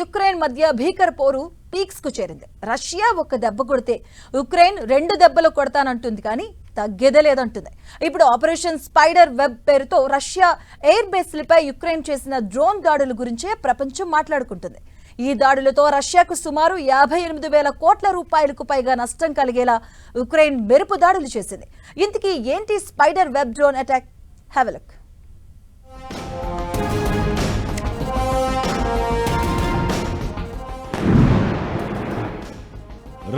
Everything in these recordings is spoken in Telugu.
యుక్రెయిన్ మధ్య భీకర పోరు పీక్స్కు చేరింది. రష్యా ఒక దెబ్బ కొడితే యుక్రెయిన్ రెండు దెబ్బలు కొడతానంటుంది కానీ తగ్గేదే లేదంటుంది. ఇప్పుడు ఆపరేషన్ స్పైడర్ వెబ్ పేరుతో రష్యా ఎయిర్ బేస్లపై యుక్రెయిన్ చేసిన డ్రోన్ దాడుల గురించే ప్రపంచం మాట్లాడుకుంటుంది. ఈ దాడులతో రష్యాకు సుమారు యాభై ఎనిమిది వేల కోట్ల రూపాయలకు పైగా నష్టం కలిగేలా యుక్రెయిన్ మెరుపు దాడులు చేసింది. ఇంతకీ ఏంటి స్పైడర్ వెబ్ డ్రోన్ అటాక్? హ్యావెలక్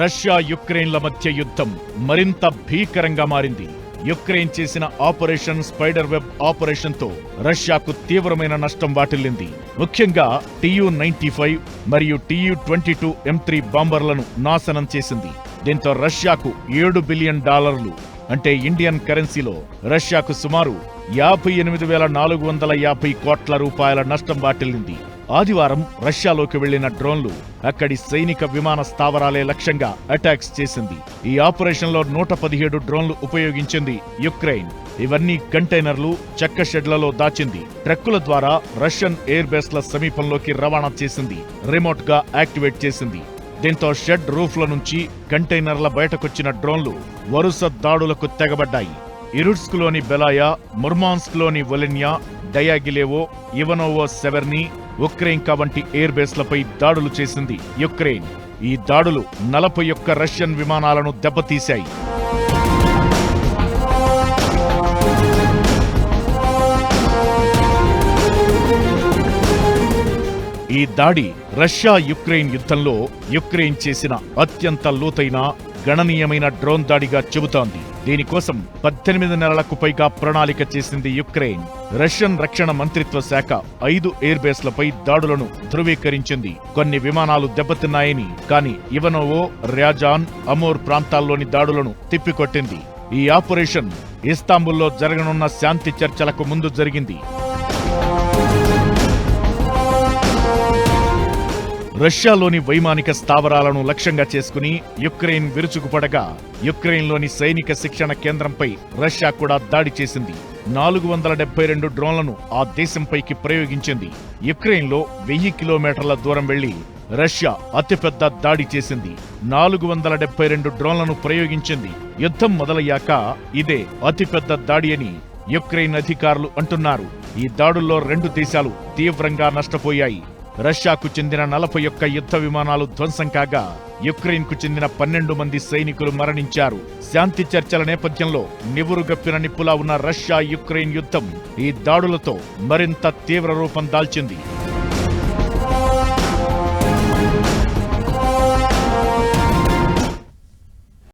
రష్యా యుక్రెయిన్ల మధ్య యుద్ధం మరింత భీకరంగా మారింది. యుక్రెయిన్ చేసిన ఆపరేషన్ స్పైడర్ వెబ్ ఆపరేషన్తో రష్యాకు తీవ్రమైన నష్టం వాటిల్లింది. ముఖ్యంగా టియు నైన్టీ ఫైవ్ మరియు TU twenty two M three బాంబర్లను నాశనం చేసింది. దీంతో రష్యాకు ఏడు బిలియన్ డాలర్లు అంటే ఇండియన్ కరెన్సీలో రష్యాకు సుమారు యాభై ఎనిమిది వేల నాలుగు వందల యాభై కోట్ల రూపాయల నష్టం వాటిల్లింది. ఆదివారం రష్యాలోకి వెళ్ళిన డ్రోన్లు అక్కడి సైనిక విమాన స్థావరాలే లక్ష్యంగా అటాక్స్ చేసింది. ఈ ఆపరేషన్లో నూట పదిహేడు డ్రోన్లు ఉపయోగించింది యుక్రెయిన్. ఇవన్నీ కంటైనర్లు చెక్క షెడ్లలో దాచింది. ట్రక్కుల ద్వారా రష్యన్ ఎయిర్ బేస్ల సమీపంలోకి రవాణా చేసింది. రిమోట్గా యాక్టివేట్ చేసింది. దీంతో షెడ్ రూఫ్ల నుంచి కంటైనర్ల బయటకొచ్చిన డ్రోన్లు వరుస దాడులకు తెగబడ్డాయి. ఇరుడ్స్క్లోని బెలాయా ముర్మాన్స్క్లోని వలెన్యా డయాగిలేవో ఇవనోవో సెవెర్ని ఉక్రెయిన్కా వంటి ఎయిర్ బేస్లపై దాడులు చేసింది యుక్రెయిన్. ఈ దాడులు నలభై ఒక్క రష్యన్ విమానాలను దెబ్బతీశాయి. ఈ దాడి రష్యా యుక్రెయిన్ యుద్ధంలో యుక్రెయిన్ చేసిన అత్యంత లోతైన గణనీయమైన డ్రోన్ దాడిగా చెబుతోంది. దీనికోసం పద్దెనిమిది నెలలకు పైగా ప్రణాళిక చేసింది యుక్రెయిన్. రష్యన్ రక్షణ మంత్రిత్వ శాఖ ఐదు ఎయిర్ బేస్లపై దాడులను ధృవీకరించింది. కొన్ని విమానాలు దెబ్బతిన్నాయని కానీ ఇవనోవో ర్యాజాన్ అమోర్ ప్రాంతాల్లోని దాడులను తిప్పికొట్టింది. ఈ ఆపరేషన్ ఇస్తాంబుల్లో జరగనున్న శాంతి చర్చలకు ముందు జరిగింది. రష్యాలోని వైమానిక స్థావరాలను లక్ష్యంగా చేసుకుని యుక్రెయిన్ విరుచుకుపడగా యుక్రెయిన్లోని సైనిక శిక్షణ కేంద్రంపై రష్యా కూడా దాడి చేసింది. నాలుగు వందల డెబ్బై రెండు డ్రోన్లను ఆ దేశంపైకి ప్రయోగించింది. యుక్రెయిన్లో వెయ్యి కిలోమీటర్ల దూరం వెళ్ళి రష్యా అతిపెద్ద దాడి చేసింది. నాలుగు వందల డెబ్బై రెండు డ్రోన్లను ప్రయోగించింది. యుద్ధం మొదలయ్యాక ఇదే అతిపెద్ద దాడి అని యుక్రెయిన్ అధికారులు అంటున్నారు. ఈ దాడుల్లో రెండు దేశాలు తీవ్రంగా నష్టపోయాయి. రష్యాకు చెందిన నలభై ఒక్క యుద్ధ విమానాలు ధ్వంసం కాగా యుక్రెయిన్కు చెందిన పన్నెండు మంది సైనికులు మరణించారు. శాంతి చర్చల నేపథ్యంలో నివురుగప్పిన నిప్పులా ఉన్న రష్యా యుక్రెయిన్ యుద్ధం ఈ దాడులతో మరింత తీవ్ర రూపం దాల్చింది.